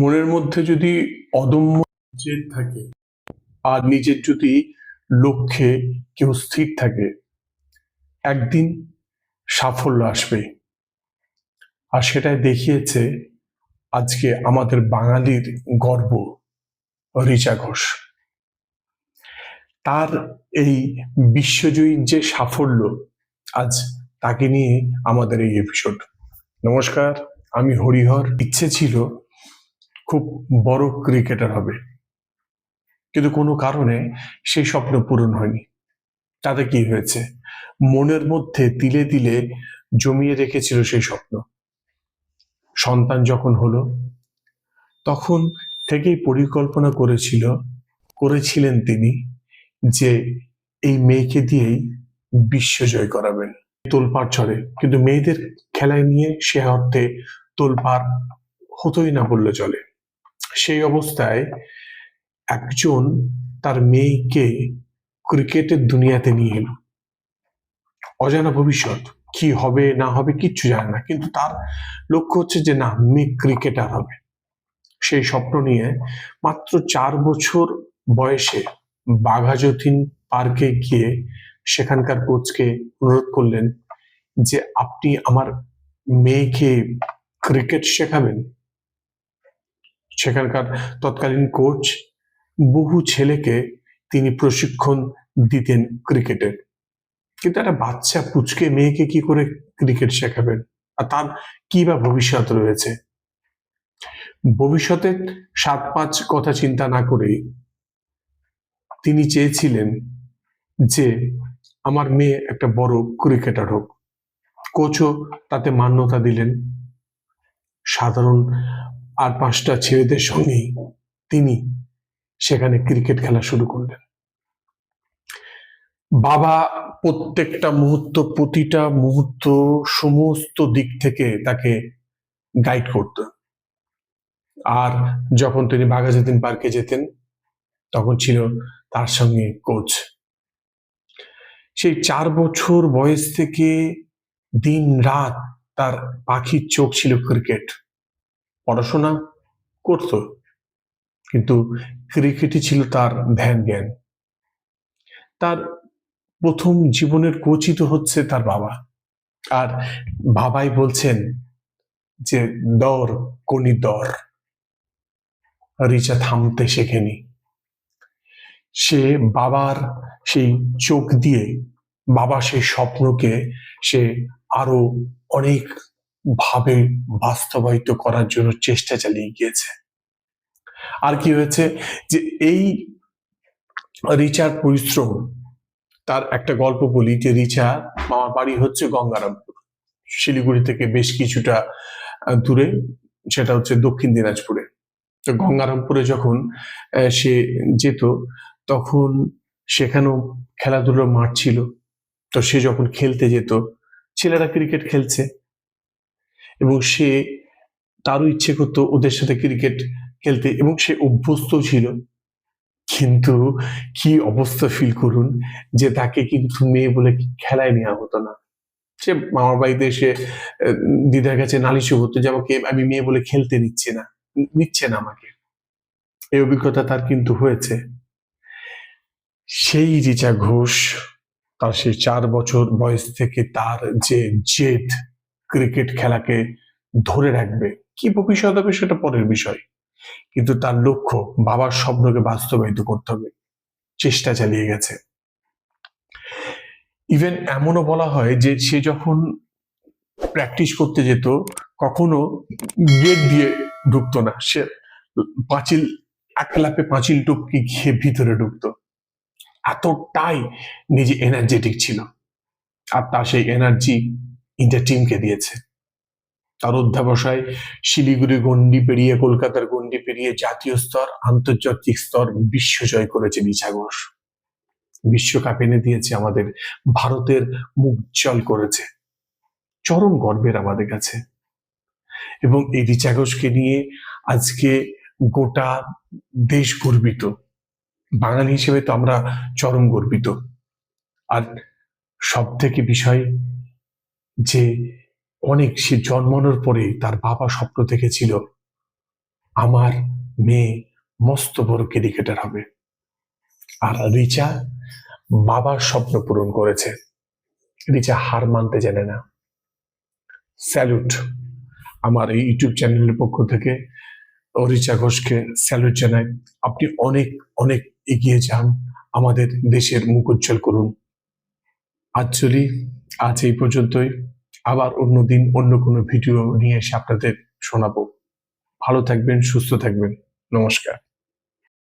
মনের মধ্যে যদি অদম্য জেদ থাকে, আর নিজের যদি লক্ষ্যে কেউ স্থির থাকে, একদিন সাফল্য আসবে। আর সেটাই দেখিয়েছে আজকে আমাদের বাঙালির গর্ব রিচা ঘোষ। তার এই বিশ্বজয়ী যে সাফল্য, আজ তাকে নিয়ে আমাদের এই এপিসোড নমস্কার, আমি হরিহর। ইচ্ছে ছিল খুব বড় ক্রিকেটার হবে। কিন্তু কোনো কারণে সেই স্বপ্ন পূরণ হয়নি। তাতে কি হয়েছে? মনের মধ্যে তিলে তিলে জমিয়ে রেখেছিল সেই স্বপ্ন। সন্তান যখন হলো, তখন থেকেই পরিকল্পনা করেছিল, করেছিলেন তিনি যে এই মেয়েকে দিয়েই বিশ্ব জয় করাবেন। তোলপাড় চড়ে কিন্তু মেয়েদের খেলায় নিয়ে সে অর্থে তোলপাড় হতোই না বললে চলে। সেই অবস্থায় একজন তার মেয়েকে ক্রিকেটের দুনিয়াতে নিয়ে এলো। অজানা ভবিষ্যৎ, কি হবে, না হবে, কিচ্ছু জানে না। কিন্তু তার লক্ষ্য হচ্ছে যে, না, মেয়ে ক্রিকেটার হবে। সেই স্বপ্ন নিয়ে মাত্র চার বছর বয়সে বাঘাযতীন পার্কে গিয়ে সেখানকার কোচকে অনুরোধ করলেন যে, আপনি আমার মেয়েকে ক্রিকেট শেখাবেন? সেখানকার তৎকালীন কোচ বহু ছেলেকে তিনি প্রশিক্ষণ দিতেন ক্রিকেটের কিন্তু একটা বাচ্চা পুচকে মেয়েকে কি করে ক্রিকেট শেখাবেন? আর তার কি বা ভবিষ্যৎ রয়েছে? ভবিষ্যতের সাত পাঁচ কথা চিন্তা না করেই তিনি চেয়েছিলেন যে আমার মেয়ে একটা বড় ক্রিকেটার হোক। কোচও তাতে মান্যতা দিলেন। সাধারণ আর পাঁচটা ছেলেদের সঙ্গেই তিনি সেখানে ক্রিকেট খেলা শুরু করলেন। বাবা প্রত্যেকটা মুহূর্ত, প্রতিটা মুহূর্ত, সমস্ত দিক থেকে তাকে গাইড করত আর যখন তিনি বাঘাযতীন পার্কে যেতেন, তখন ছিল তার সঙ্গে কোচ সেই চার বছর বয়স থেকে দিন রাত তার পাখির চোখ ছিল ক্রিকেট পড়াশোনা করত, কিন্তু ক্রিকেটই ছিল তার ধ্যান জ্ঞান। তার প্রথম জীবনের কোচই তো হচ্ছে তার বাবা। আর বাবাই বলছেন যে, দর, কোনি দর। রিচা থামতে শেখেনি। সে বাবার সেই চোখ দিয়ে বাবা সেই স্বপ্নকে সে আরও অনেক ভাবে বাস্তবায়িত করার জন্য চেষ্টা চালিয়ে গিয়েছে। আর কি হয়েছে যে এই রিচার পরিশ্রম, তার একটা গল্প বলি যে রিচা, মামার বাড়ি হচ্ছে গঙ্গারামপুর। শিলিগুড়ি থেকে বেশ কিছুটা দূরে, সেটা হচ্ছে দক্ষিণ দিনাজপুরে। তো গঙ্গারামপুরে যখন সে যেত, তখন সেখানেও খেলাধুলোর মাঠ ছিল। তো সে যখন খেলতে যেত, ছেলেরা ক্রিকেট খেলছে। এবং সে তারও ইচ্ছে করতো ওদের সাথে ক্রিকেট খেলতে এবং সে অভ্যস্ত ছিল। কিন্তু কি অবস্থা ফিল করুন যে তাকে কিন্তু মেয়ে বলে খেলায় নেওয়া হতো না। সে মামার বাড়িতে এসে দিদার কাছে নালিশও হতো যে, আমাকে, আমি মেয়ে বলে খেলতে নিচ্ছে না নিচ্ছে না আমাকে। এই অভিজ্ঞতা তার কিন্তু হয়েছে। সেই রিচা ঘোষ, তার সেই চার বছর বয়স থেকে তার যে জেদ ক্রিকেট খেলাকে ধরে রাখবে। কি ভবিষ্যৎ হবে সেটা পরের বিষয়। কিন্তু তার লক্ষ্য, বাবার স্বপ্নকে বাস্তবায়িত করতে হবে। চেষ্টা চালিয়ে গেছে। ইভেন এমনও বলা হয় যে, সে যখন প্র্যাকটিস করতে যেত, কখনো গেট দিয়ে ঢুকতো না। সে পাঁচিল, এক লাপে পাঁচিল টপকে গিয়ে ভিতরে ঢুকতো। এতটাই নিজে এনার্জেটিক ছিল। আর তার সেই এনার্জি ইন্ডিয়া টিমকে দিয়েছে। তার অধ্যাবসায় শিলিগুড়ি গন্ডি পেরিয়ে কলকাতার গন্ডি পেরিয়ে জাতীয় স্তর, আন্তর্জাতিক স্তর বিশ্ব জয় করেছে রিচা ঘোষ বিশ্বকাপ এনে দিয়েছে আমাদের ভারতের মুখ জল করেছে। চরম গর্বের আমাদের কাছে। এবং এই রিচা ঘোষকে নিয়ে আজকে গোটা দেশ গর্বিত। বাঙালি হিসেবে তো আমরা চরম গর্বিত। আর সব থেকে বিষয় যে অনেক সে জন্মানোর পরে তার বাবা স্বপ্ন দেখেছিল, আমার মেয়ে মস্ত বড় ক্রিকেটার হবে। আর রিচা বাবার স্বপ্ন পূরণ করেছে। রিচা হার মানতে জানে না। স্যালুট। আমার এই ইউটিউব চ্যানেলের পক্ষ থেকে রিচা ঘোষকে স্যালুট জানাই, আপনি অনেক অনেক এগিয়ে যান। আমাদের দেশের মুখ উজ্জ্বল করুন। আজ চলি আজ এই পর্যন্তই। আবার অন্য দিন অন্য কোনো ভিডিও নিয়ে এসে আপনাদের শোনাবো। ভালো থাকবেন, সুস্থ থাকবেন। নমস্কার।